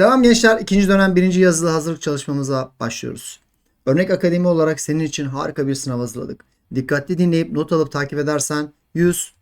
Selam gençler. ikinci dönem birinci yazılı hazırlık çalışmamıza başlıyoruz. Örnek akademi olarak senin için harika bir sınav hazırladık. Dikkatli dinleyip not alıp takip edersen 100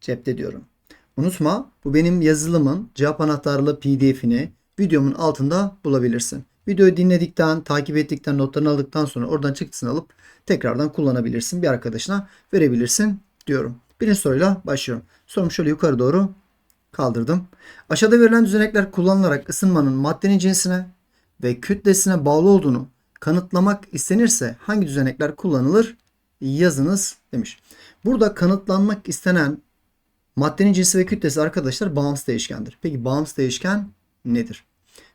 cepte diyorum. Unutma bu benim yazılımın cevap anahtarlı pdf'ini videomun altında bulabilirsin. Videoyu dinledikten, takip ettikten, notlarını aldıktan sonra oradan çıktısını alıp tekrardan kullanabilirsin. Bir arkadaşına verebilirsin diyorum. Birinci soruyla başlıyorum. Sorum şöyle yukarı doğru kaldırdım. Aşağıda verilen düzenekler kullanılarak ısınmanın maddenin cinsine ve kütlesine bağlı olduğunu kanıtlamak istenirse hangi düzenekler kullanılır yazınız demiş. Burada kanıtlanmak istenen maddenin cinsi ve kütlesi arkadaşlar bağımsız değişkendir. Peki bağımsız değişken nedir?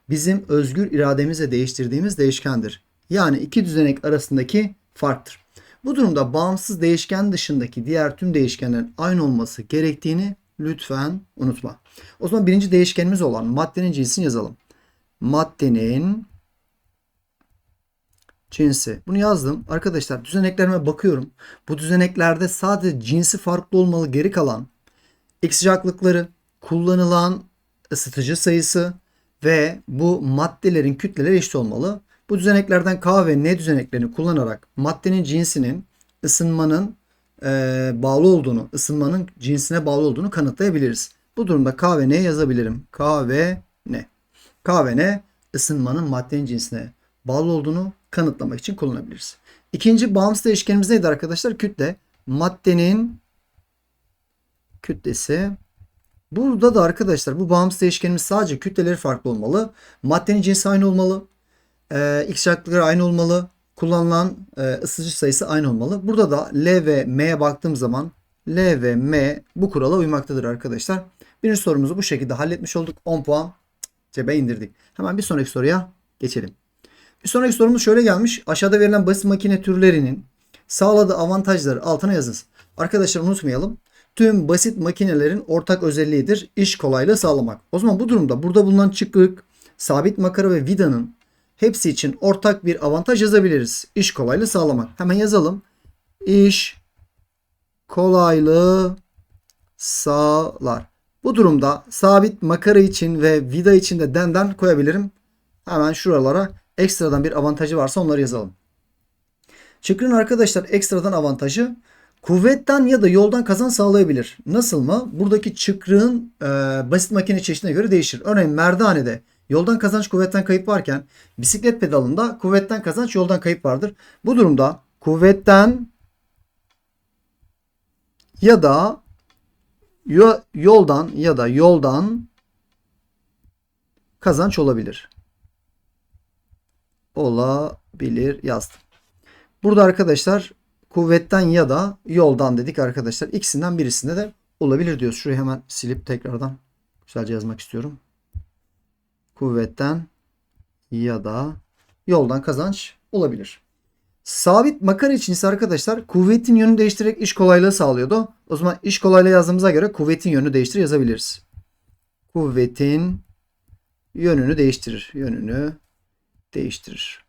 Bizim özgür irademizle değiştirdiğimiz değişkendir. Yani iki düzenek arasındaki farktır. Bu durumda bağımsız değişken dışındaki diğer tüm değişkenlerin aynı olması gerektiğini lütfen unutma. O zaman birinci değişkenimiz olan maddenin cinsini yazalım. Maddenin cinsi. Bunu yazdım. Arkadaşlar düzeneklerime bakıyorum. Bu düzeneklerde sadece cinsi farklı olmalı geri kalan X sıcaklıkları, kullanılan ısıtıcı sayısı ve bu maddelerin kütleleri eşit olmalı. Bu düzeneklerden K ve N düzeneklerini kullanarak maddenin cinsinin ısınmanın e, bağlı olduğunu, ısınmanın cinsine bağlı olduğunu kanıtlayabiliriz. Bu durumda K ve N yazabilirim. K ve N. K ve N ısınmanın maddenin cinsine bağlı olduğunu kanıtlamak için kullanabiliriz. İkinci bağımsız değişkenimiz neydi arkadaşlar? Kütle. Maddenin kütlesi. Burada da arkadaşlar bu bağımsız değişkenimiz sadece kütleleri farklı olmalı. Maddenin cinsi aynı olmalı. Ee, X sıcaklıkları aynı olmalı. Kullanılan e, ısıtıcı sayısı aynı olmalı. Burada da L ve M'ye baktığım zaman L ve M bu kurala uymaktadır arkadaşlar. Birinci sorumuzu bu şekilde halletmiş olduk. 10 puan cebe indirdik. Hemen bir sonraki soruya geçelim. Bir sonraki sorumuz şöyle gelmiş. Aşağıda verilen basit makine türlerinin sağladığı avantajları altına yazınız. Arkadaşlar unutmayalım. Tüm basit makinelerin ortak özelliğidir iş kolaylığı sağlamak. O zaman bu durumda burada bulunan çıkık, sabit makara ve vidanın hepsi için ortak bir avantaj yazabiliriz. İş kolaylığı sağlamak. Hemen yazalım. İş kolaylığı sağlar. Bu durumda sabit makara için ve vida için de denden koyabilirim. Hemen şuralara ekstradan bir avantajı varsa onları yazalım. Çıkrın arkadaşlar ekstradan avantajı kuvvetten ya da yoldan kazan sağlayabilir. Nasıl mı? Buradaki çıkrığın e, basit makine çeşidine göre değişir. Örneğin merdanede yoldan kazanç kuvvetten kayıp varken bisiklet pedalında kuvvetten kazanç yoldan kayıp vardır. Bu durumda kuvvetten ya da yo- yoldan ya da yoldan kazanç olabilir. Olabilir yazdım. Burada arkadaşlar kuvvetten ya da yoldan dedik arkadaşlar. İkisinden birisinde de olabilir diyoruz. Şurayı hemen silip tekrardan güzelce yazmak istiyorum. Kuvvetten ya da yoldan kazanç olabilir. Sabit makara için ise arkadaşlar kuvvetin yönünü değiştirerek iş kolaylığı sağlıyordu. O zaman iş kolaylığı yazdığımıza göre kuvvetin yönünü değiştir yazabiliriz. Kuvvetin yönünü değiştirir. Yönünü değiştirir.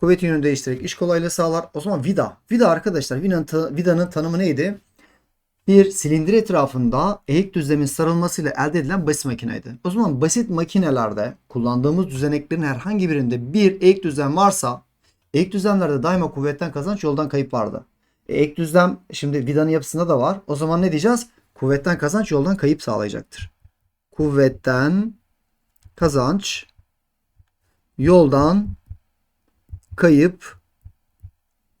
Kuvvetin yönünü değiştirerek iş kolaylığı sağlar. O zaman vida. Vida arkadaşlar vidanın, vidanın tanımı neydi? Bir silindir etrafında eğik düzlemin sarılmasıyla elde edilen basit makineydi. O zaman basit makinelerde kullandığımız düzeneklerin herhangi birinde bir eğik düzlem varsa eğik düzlemlerde daima kuvvetten kazanç yoldan kayıp vardı. E, eğik düzlem şimdi vidanın yapısında da var. O zaman ne diyeceğiz? Kuvvetten kazanç yoldan kayıp sağlayacaktır. Kuvvetten kazanç yoldan kayıp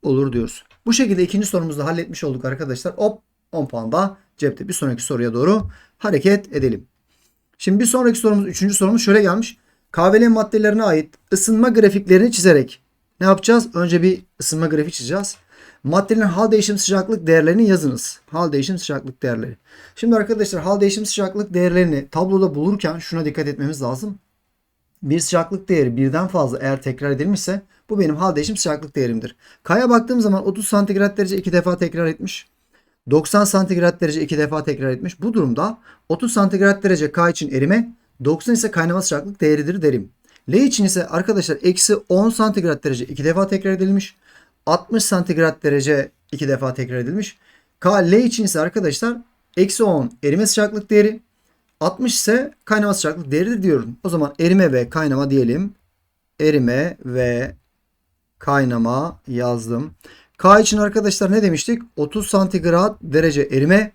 olur diyoruz. Bu şekilde ikinci sorumuzu da halletmiş olduk arkadaşlar. Hop 10 puan da cepte. Bir sonraki soruya doğru hareket edelim. Şimdi bir sonraki sorumuz, üçüncü sorumuz şöyle gelmiş. Kahveli maddelerine ait ısınma grafiklerini çizerek ne yapacağız? Önce bir ısınma grafiği çizeceğiz. Maddelerin hal değişim sıcaklık değerlerini yazınız. Hal değişim sıcaklık değerleri. Şimdi arkadaşlar hal değişim sıcaklık değerlerini tabloda bulurken şuna dikkat etmemiz lazım. Bir sıcaklık değeri birden fazla eğer tekrar edilmişse bu benim hal değişim sıcaklık değerimdir. K'ya baktığım zaman 30 santigrat derece iki defa tekrar etmiş. 90 santigrat derece iki defa tekrar etmiş. Bu durumda 30 santigrat derece K için erime, 90 ise kaynama sıcaklık değeridir derim. L için ise arkadaşlar eksi 10 santigrat derece iki defa tekrar edilmiş. 60 santigrat derece iki defa tekrar edilmiş. K, L için ise arkadaşlar eksi 10 erime sıcaklık değeri, 60 ise kaynama sıcaklık değeridir diyorum. O zaman erime ve kaynama diyelim. Erime ve kaynama yazdım. K için arkadaşlar ne demiştik? 30 santigrat derece erime.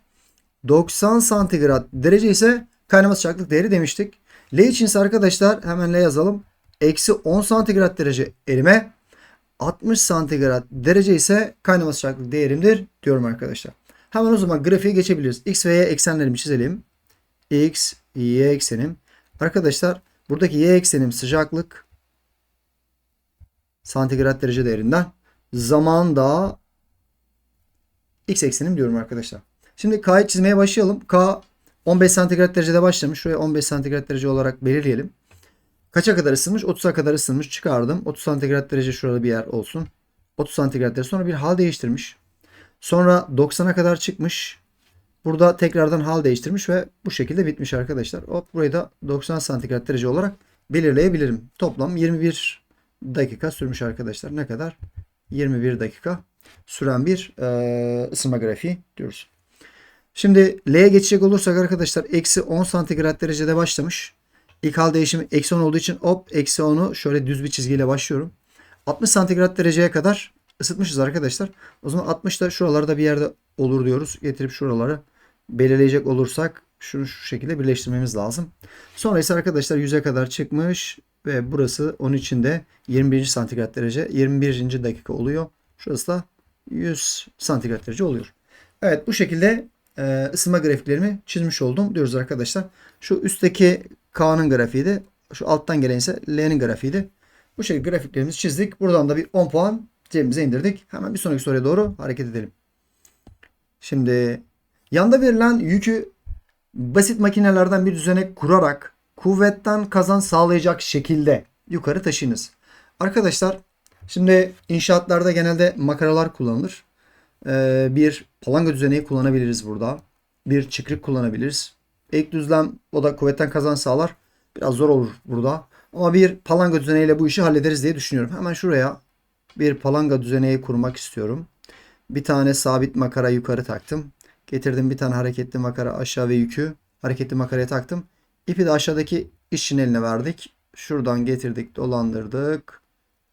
90 santigrat derece ise kaynama sıcaklık değeri demiştik. L için ise arkadaşlar hemen L yazalım. Eksi 10 santigrat derece erime. 60 santigrat derece ise kaynama sıcaklık değerimdir diyorum arkadaşlar. Hemen o zaman grafiğe geçebiliriz. X ve Y eksenlerimi çizelim. X, Y eksenim. Arkadaşlar buradaki Y eksenim sıcaklık santigrat derece değerinden. Zaman da X eksenim diyorum arkadaşlar. Şimdi K'yı çizmeye başlayalım. K 15 santigrat derecede başlamış. Şuraya 15 santigrat derece olarak belirleyelim. Kaça kadar ısınmış? 30'a kadar ısınmış. Çıkardım. 30 santigrat derece şurada bir yer olsun. 30 santigrat derece. Sonra bir hal değiştirmiş. Sonra 90'a kadar çıkmış. Burada tekrardan hal değiştirmiş ve bu şekilde bitmiş arkadaşlar. Hop burayı da 90 santigrat derece olarak belirleyebilirim. Toplam 21 dakika sürmüş arkadaşlar. Ne kadar? 21 dakika süren bir e, ısınma grafiği diyoruz. Şimdi L'ye geçecek olursak arkadaşlar eksi 10 santigrat derecede başlamış. İlk hal değişimi eksi 10 olduğu için hop eksi 10'u şöyle düz bir çizgiyle başlıyorum. 60 santigrat dereceye kadar ısıtmışız arkadaşlar. O zaman 60 da şuralarda bir yerde olur diyoruz. Getirip şuraları belirleyecek olursak şunu şu şekilde birleştirmemiz lazım. Sonra ise arkadaşlar 100'e kadar çıkmış ve burası onun içinde 21. santigrat derece 21. dakika oluyor. Şurası da 100 santigrat derece oluyor. Evet bu şekilde e, ısınma grafiklerimi çizmiş oldum diyoruz arkadaşlar. Şu üstteki K'nın grafiği de şu alttan gelen ise L'nin grafiği de. Bu şekilde grafiklerimizi çizdik. Buradan da bir 10 puan cebimize indirdik. Hemen bir sonraki soruya doğru hareket edelim. Şimdi yanda verilen yükü basit makinelerden bir düzenek kurarak kuvvetten kazan sağlayacak şekilde yukarı taşıyınız. Arkadaşlar şimdi inşaatlarda genelde makaralar kullanılır. Ee, bir palanga düzeneği kullanabiliriz burada. Bir çıkrık kullanabiliriz. Ek düzlem o da kuvvetten kazan sağlar. Biraz zor olur burada. Ama bir palanga düzeneğiyle bu işi hallederiz diye düşünüyorum. Hemen şuraya bir palanga düzeneği kurmak istiyorum. Bir tane sabit makara yukarı taktım. Getirdim bir tane hareketli makara aşağı ve yükü hareketli makaraya taktım. İpi de aşağıdaki işçinin eline verdik. Şuradan getirdik, dolandırdık.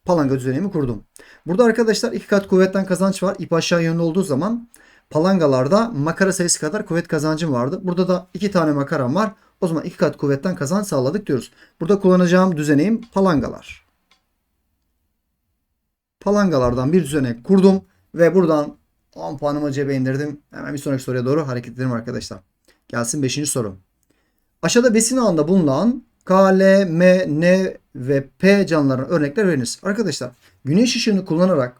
Palanga düzenimi kurdum. Burada arkadaşlar iki kat kuvvetten kazanç var. İp aşağı yönlü olduğu zaman palangalarda makara sayısı kadar kuvvet kazancım vardı. Burada da iki tane makaram var. O zaman iki kat kuvvetten kazanç sağladık diyoruz. Burada kullanacağım düzeneğim palangalar. Palangalardan bir düzenek kurdum ve buradan 10 puanımı cebe indirdim. Hemen bir sonraki soruya doğru hareket edelim arkadaşlar. Gelsin 5. soru. Aşağıda besin ağında bulunan K, L, M, N ve P canlıların örnekler veriniz. Arkadaşlar güneş ışığını kullanarak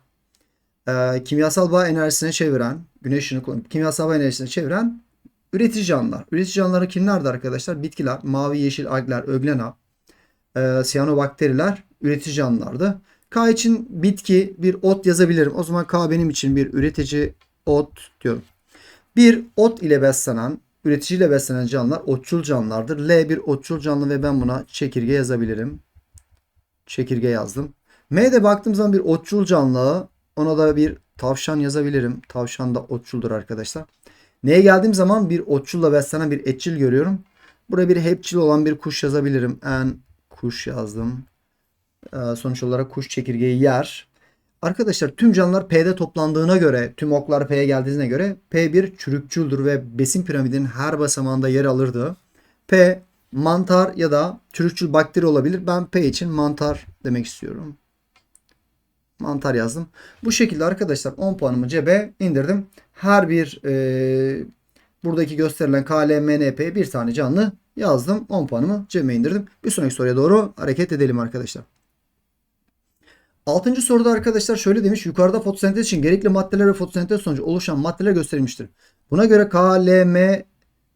e, kimyasal bağ enerjisine çeviren, güneş ışığını kullanıp kimyasal bağ enerjisine çeviren üretici canlılar. Üretici canlıları kimlerdi arkadaşlar? Bitkiler, mavi, yeşil algler, öglena, e, siyanobakteriler üretici canlılardı. K için bitki bir ot yazabilirim. O zaman K benim için bir üretici ot diyorum. Bir ot ile beslenen, üreticiyle beslenen canlılar otçul canlılardır. L bir otçul canlı ve ben buna çekirge yazabilirim. Çekirge yazdım. M'de baktığım zaman bir otçul canlı. Ona da bir tavşan yazabilirim. Tavşan da otçuldur arkadaşlar. N'ye geldiğim zaman bir otçulla beslenen bir etçil görüyorum. Buraya bir hepçil olan bir kuş yazabilirim. En kuş yazdım. Ee, sonuç olarak kuş çekirgeyi yer. Arkadaşlar tüm canlılar P'de toplandığına göre, tüm oklar P'ye geldiğine göre P bir çürükçüldür ve besin piramidinin her basamağında yer alırdı. P mantar ya da çürükçül bakteri olabilir. Ben P için mantar demek istiyorum. Mantar yazdım. Bu şekilde arkadaşlar 10 puanımı cebe indirdim. Her bir e, buradaki gösterilen K, L, M, N, P bir tane canlı yazdım. 10 puanımı cebe indirdim. Bir sonraki soruya doğru hareket edelim arkadaşlar. Altıncı soruda arkadaşlar şöyle demiş. Yukarıda fotosentez için gerekli maddeler ve fotosentez sonucu oluşan maddeler gösterilmiştir. Buna göre K, L, M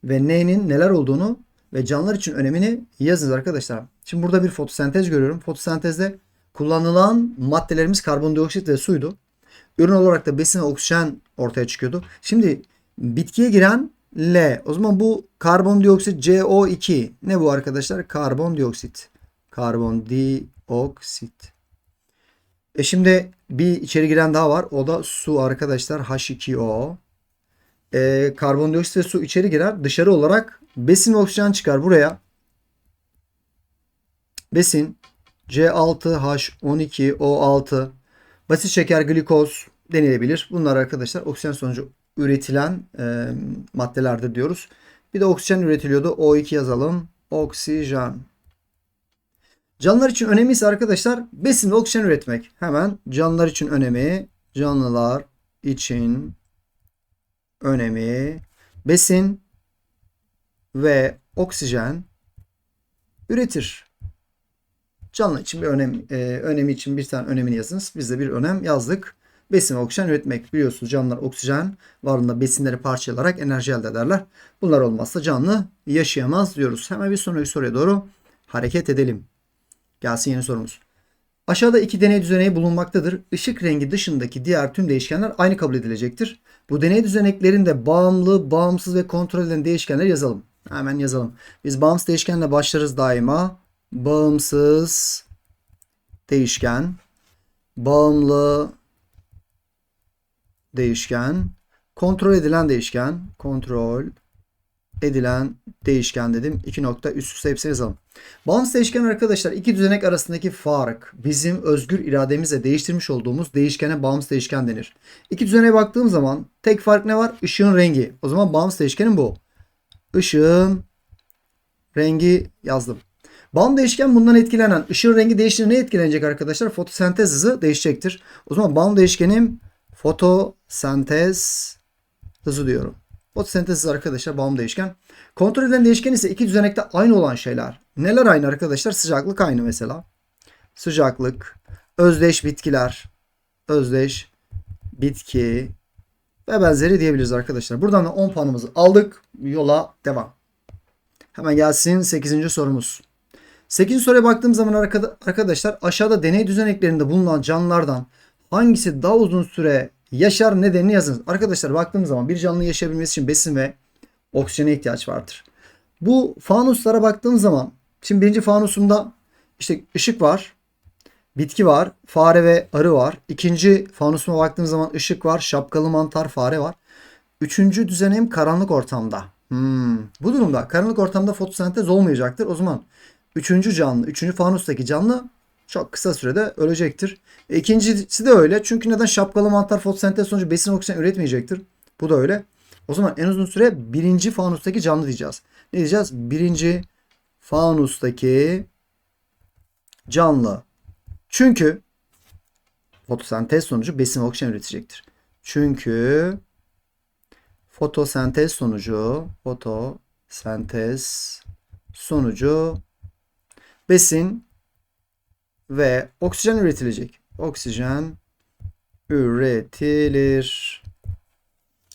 ve N'nin neler olduğunu ve canlılar için önemini yazınız arkadaşlar. Şimdi burada bir fotosentez görüyorum. Fotosentezde kullanılan maddelerimiz karbondioksit ve suydu. Ürün olarak da besin ve oksijen ortaya çıkıyordu. Şimdi bitkiye giren L. O zaman bu karbondioksit CO2. Ne bu arkadaşlar? Karbondioksit. Karbondioksit. E şimdi bir içeri giren daha var. O da su arkadaşlar H2O. e, karbondioksit ve su içeri girer. Dışarı olarak besin ve oksijen çıkar buraya. Besin C6H12O6 basit şeker glikoz denilebilir. Bunlar arkadaşlar oksijen sonucu üretilen e, maddelerdir diyoruz. Bir de oksijen üretiliyordu. O2 yazalım. Oksijen. Canlılar için önemi ise arkadaşlar besin ve oksijen üretmek. Hemen canlılar için önemi. Canlılar için önemi besin ve oksijen üretir. Canlı için bir önem, e, önemi için bir tane önemini yazınız. Biz de bir önem yazdık. Besin ve oksijen üretmek. Biliyorsunuz canlılar oksijen varlığında besinleri parçalayarak enerji elde ederler. Bunlar olmazsa canlı yaşayamaz diyoruz. Hemen bir sonraki soruya doğru hareket edelim. Gelsin yeni sorumuz. Aşağıda iki deney düzeneği bulunmaktadır. Işık rengi dışındaki diğer tüm değişkenler aynı kabul edilecektir. Bu deney düzeneklerinde bağımlı, bağımsız ve kontrol edilen değişkenleri yazalım. Hemen yazalım. Biz bağımsız değişkenle başlarız daima. Bağımsız değişken, bağımlı değişken, kontrol edilen değişken, kontrol edilen değişken dedim. İki nokta üst üste hepsini yazalım. Bağımsız değişken arkadaşlar iki düzenek arasındaki fark bizim özgür irademizle değiştirmiş olduğumuz değişkene bağımsız değişken denir. İki düzeneğe baktığım zaman tek fark ne var? Işığın rengi. O zaman bağımsız değişkenin bu. Işığın rengi yazdım. Bağım değişken bundan etkilenen ışığın rengi değiştiğinde ne etkilenecek arkadaşlar? Fotosentez hızı değişecektir. O zaman bağım değişkenim fotosentez hızı diyorum. Fotosentez hızı arkadaşlar bağım değişken. Kontrol edilen değişken ise iki düzenekte aynı olan şeyler. Neler aynı arkadaşlar? Sıcaklık aynı mesela. Sıcaklık, özdeş bitkiler, özdeş bitki ve benzeri diyebiliriz arkadaşlar. Buradan da 10 puanımızı aldık. Yola devam. Hemen gelsin 8. sorumuz. 8. soruya baktığım zaman arkadaşlar aşağıda deney düzeneklerinde bulunan canlılardan hangisi daha uzun süre yaşar nedenini yazınız. Arkadaşlar baktığım zaman bir canlı yaşayabilmesi için besin ve oksijene ihtiyaç vardır. Bu fanuslara baktığım zaman şimdi birinci fanusumda işte ışık var, bitki var, fare ve arı var. İkinci fanusuma baktığım zaman ışık var, şapkalı mantar, fare var. Üçüncü düzenim karanlık ortamda. Hmm. Bu durumda karanlık ortamda fotosentez olmayacaktır. O zaman üçüncü canlı, üçüncü fanustaki canlı çok kısa sürede ölecektir. E, ikincisi de öyle. Çünkü neden şapkalı mantar fotosentez sonucu besin oksijen üretmeyecektir. Bu da öyle. O zaman en uzun süre birinci fanustaki canlı diyeceğiz. Ne diyeceğiz? Birinci fanustaki canlı. Çünkü fotosentez sonucu besin oksijen üretecektir. Çünkü fotosentez sonucu fotosentez sonucu besin ve oksijen üretilecek. Oksijen üretilir.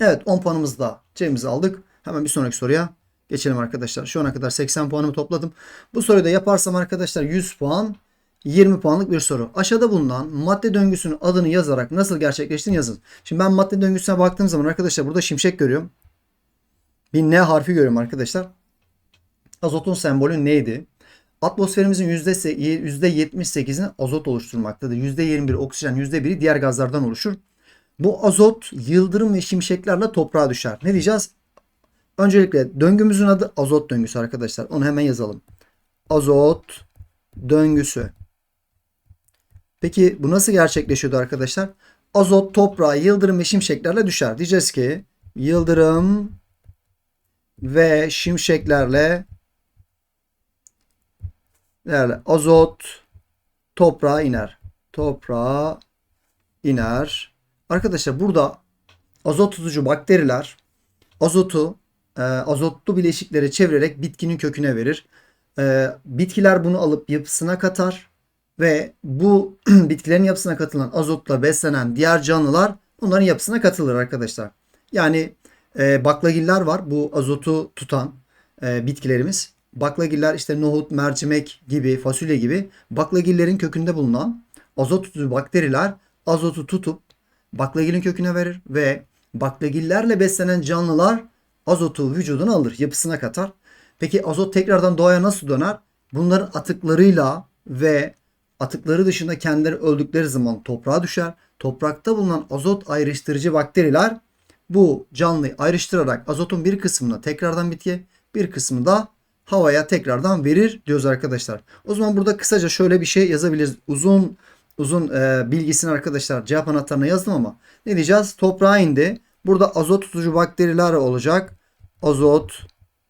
Evet 10 puanımızı da C'mizi aldık. Hemen bir sonraki soruya geçelim arkadaşlar. Şu ana kadar 80 puanımı topladım. Bu soruyu da yaparsam arkadaşlar 100 puan 20 puanlık bir soru. Aşağıda bulunan madde döngüsünün adını yazarak nasıl gerçekleştiğini yazın. Şimdi ben madde döngüsüne baktığım zaman arkadaşlar burada şimşek görüyorum. Bir N harfi görüyorum arkadaşlar. Azotun sembolü neydi? Atmosferimizin %78'ini azot oluşturmaktadır. %21 oksijen, %1'i diğer gazlardan oluşur. Bu azot yıldırım ve şimşeklerle toprağa düşer. Ne diyeceğiz? Öncelikle döngümüzün adı azot döngüsü arkadaşlar. Onu hemen yazalım. Azot döngüsü. Peki bu nasıl gerçekleşiyordu arkadaşlar? Azot toprağa yıldırım ve şimşeklerle düşer. Diyeceğiz ki yıldırım ve şimşeklerle değerli azot toprağa iner. Toprağa iner. Arkadaşlar burada azot tutucu bakteriler azotu e, azotlu bileşiklere çevirerek bitkinin köküne verir. E, bitkiler bunu alıp yapısına katar ve bu bitkilerin yapısına katılan azotla beslenen diğer canlılar bunların yapısına katılır arkadaşlar. Yani e, baklagiller var bu azotu tutan e, bitkilerimiz. Baklagiller işte nohut, mercimek gibi, fasulye gibi baklagillerin kökünde bulunan azot tutucu bakteriler azotu tutup baklagilin köküne verir ve baklagillerle beslenen canlılar azotu vücuduna alır, yapısına katar. Peki azot tekrardan doğaya nasıl döner? Bunların atıklarıyla ve atıkları dışında kendileri öldükleri zaman toprağa düşer. Toprakta bulunan azot ayrıştırıcı bakteriler bu canlıyı ayrıştırarak azotun bir kısmını tekrardan bitkiye bir kısmını da havaya tekrardan verir diyoruz arkadaşlar. O zaman burada kısaca şöyle bir şey yazabiliriz. Uzun uzun e, bilgisini arkadaşlar cevap anahtarına yazdım ama ne diyeceğiz? Toprağa indi. Burada azot tutucu bakteriler olacak. Azot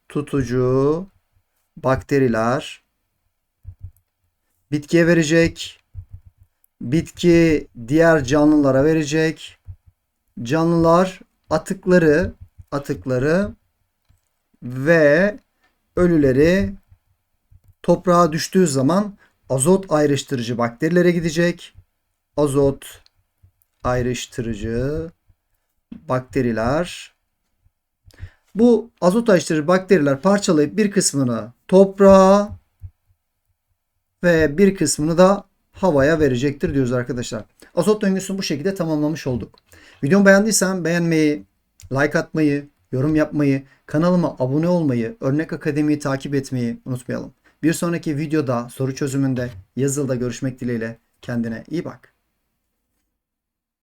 tutucu bakteriler bitkiye verecek. Bitki diğer canlılara verecek. Canlılar atıkları atıkları ve ölüleri toprağa düştüğü zaman azot ayrıştırıcı bakterilere gidecek. Azot ayrıştırıcı bakteriler bu azot ayrıştırıcı bakteriler parçalayıp bir kısmını toprağa ve bir kısmını da havaya verecektir diyoruz arkadaşlar. Azot döngüsünü bu şekilde tamamlamış olduk. Videomu beğendiysen beğenmeyi, like atmayı, yorum yapmayı, kanalıma abone olmayı, Örnek Akademi'yi takip etmeyi unutmayalım. Bir sonraki videoda soru çözümünde yazılıda görüşmek dileğiyle kendine iyi bak.